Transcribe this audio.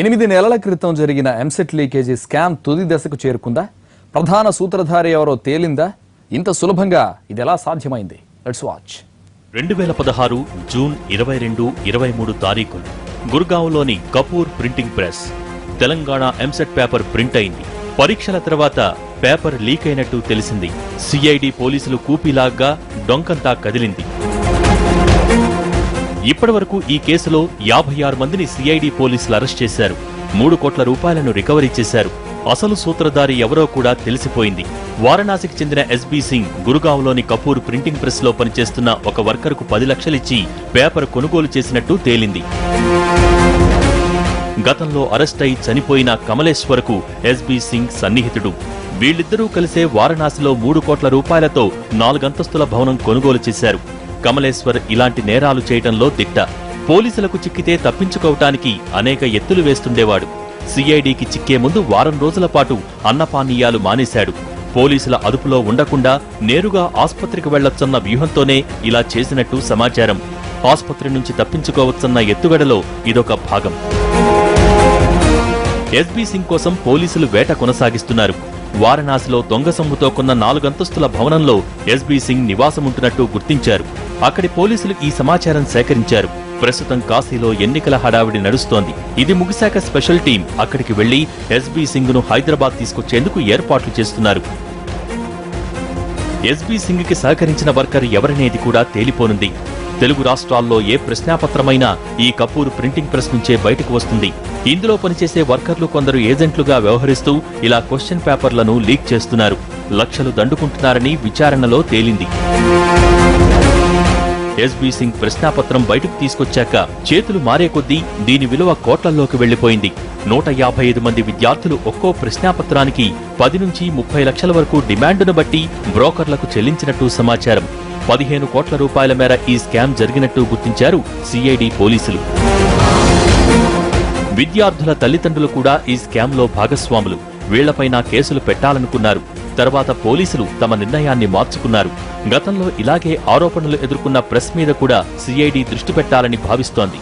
ఎనిమిది నెలల క్రితం జరిగిన ఎంసెట్ లీకేజీ స్కామ్ తుది దశకు చేరుకుందా? ప్రధాన సూత్రధారి ఎవరో తేలిందా? ఇంత సులభంగా ఇది ఎలా సాధ్యమైంది? లెట్స్ వాచ్ రెండు వేల పదహారు జూన్ ఇరవై రెండు ఇరవై మూడు తారీఖులు గుర్గావ్లోని Kapoor printing press Telangana EAMCET paper print అయింది. పరీక్షల తర్వాత పేపర్ లీక్ అయినట్టు తెలిసింది. సిఐడి పోలీసులు కూపీలాగ్గా డొంకంతా కదిలింది. ఇప్పటివరకు ఈ కేసులో యాభై ఆరు మందిని సిఐడి పోలీసులు అరెస్ట్ చేశారు. మూడు కోట్ల రూపాయలను రికవరీ చేశారు. అసలు సూత్రధారి ఎవరో కూడా తెలిసిపోయింది. వారణాసికి చెందిన ఎస్బీ సింగ్ గురుగావ్లోని కపూర్ ప్రింటింగ్ ప్రెస్లో పనిచేస్తున్న ఒక వర్కర్కు పది లక్షలిచ్చి పేపర్ కొనుగోలు చేసినట్టు తేలింది. గతంలో అరెస్ట్ అయి చనిపోయిన కమలేశ్వర్కు ఎస్బీ సింగ్ సన్నిహితుడు. వీళ్ళిద్దరూ కలిసే వారణాసిలో మూడు కోట్ల రూపాయలతో నాలుగంతస్తుల భవనం కొనుగోలు చేశారు. కమలేశ్వర్ ఇలాంటి నేరాలు చేయటంలో దిట్ట. పోలీసులకు చిక్కితే తప్పించుకోవటానికి అనేక ఎత్తులు వేస్తుండేవాడు. సిఐడికి చిక్కే ముందు వారం రోజుల పాటు అన్నపానీయాలు మానేశాడు. పోలీసుల అదుపులో ఉండకుండా నేరుగా ఆస్పత్రికి వెళ్ళొచ్చన్న వ్యూహంతోనే ఇలా చేసినట్టు సమాచారం. ఆస్పత్రి నుంచి తప్పించుకోవచ్చన్న ఎత్తుగడలో ఇదొక భాగం. ఎస్బీ సింగ్ కోసం పోలీసులు వేట కొనసాగిస్తున్నారు. వారణాసిలో దొంగ సొమ్ముతో కొన్న నాలుగంతస్తుల భవనంలో ఎస్బీ సింగ్ నివాసముంటున్నట్టు గుర్తించారు. అక్కడి పోలీసులు ఈ సమాచారం సేకరించారు. ప్రస్తుతం కాశీలో ఎన్నికల హడావిడి నడుస్తోంది. ఇది ముగిశాక స్పెషల్ టీం అక్కడికి వెళ్ళి ఎస్బీ సింగ్ను హైదరాబాద్ తీసుకొచ్చేందుకు ఏర్పాట్లు చేస్తున్నారు. ఎస్బీ సింగ్కి సహకరించిన వర్కర్ ఎవరనేది కూడా తేలిపోనుంది. తెలుగు రాష్ట్రాల్లో ఏ ప్రశ్నాపత్రమైనా ఈ కపూర్ ప్రింటింగ్ ప్రెస్ నుంచే బయటకు వస్తుంది. ఇందులో పనిచేసే వర్కర్లు కొందరు ఏజెంట్లుగా వ్యవహరిస్తూ ఇలా క్వశ్చన్ పేపర్లను లీక్ చేస్తున్నారు. లక్షలు దండుకుంటున్నారని విచారణలో తేలింది. ఎస్బీ సింగ్ ప్రశ్నాపత్రం బయటకు తీసుకొచ్చాక చేతులు మారే కొద్దీ దీని విలువ కోట్లల్లోకి వెళ్ళిపోయింది నూట యాభై ఐదు మంది విద్యార్థులు ఒక్కో ప్రశ్నాపత్రానికి పది నుంచి ముప్పై లక్షల వరకు డిమాండును బట్టి బ్రోకర్లకు చెల్లించినట్టు సమాచారం. పదిహేను కోట్ల రూపాయల మేర ఈ స్కామ్ జరిగినట్టు గుర్తించారు సిఐడి పోలీసులు. విద్యార్థుల తల్లిదండ్రులు కూడా ఈ స్కామ్లో భాగస్వాములు. వీళ్ళపైన కేసులు పెట్టాలనుకున్నారు. తర్వాత పోలీసులు తమ నిర్ణయాన్ని మార్చుకున్నారు. గతంలో ఇలాగే ఆరోపణలు ఎదుర్కొన్న ప్రెస్ మీద కూడా సిఐడి దృష్టి పెట్టాలని భావిస్తోంది.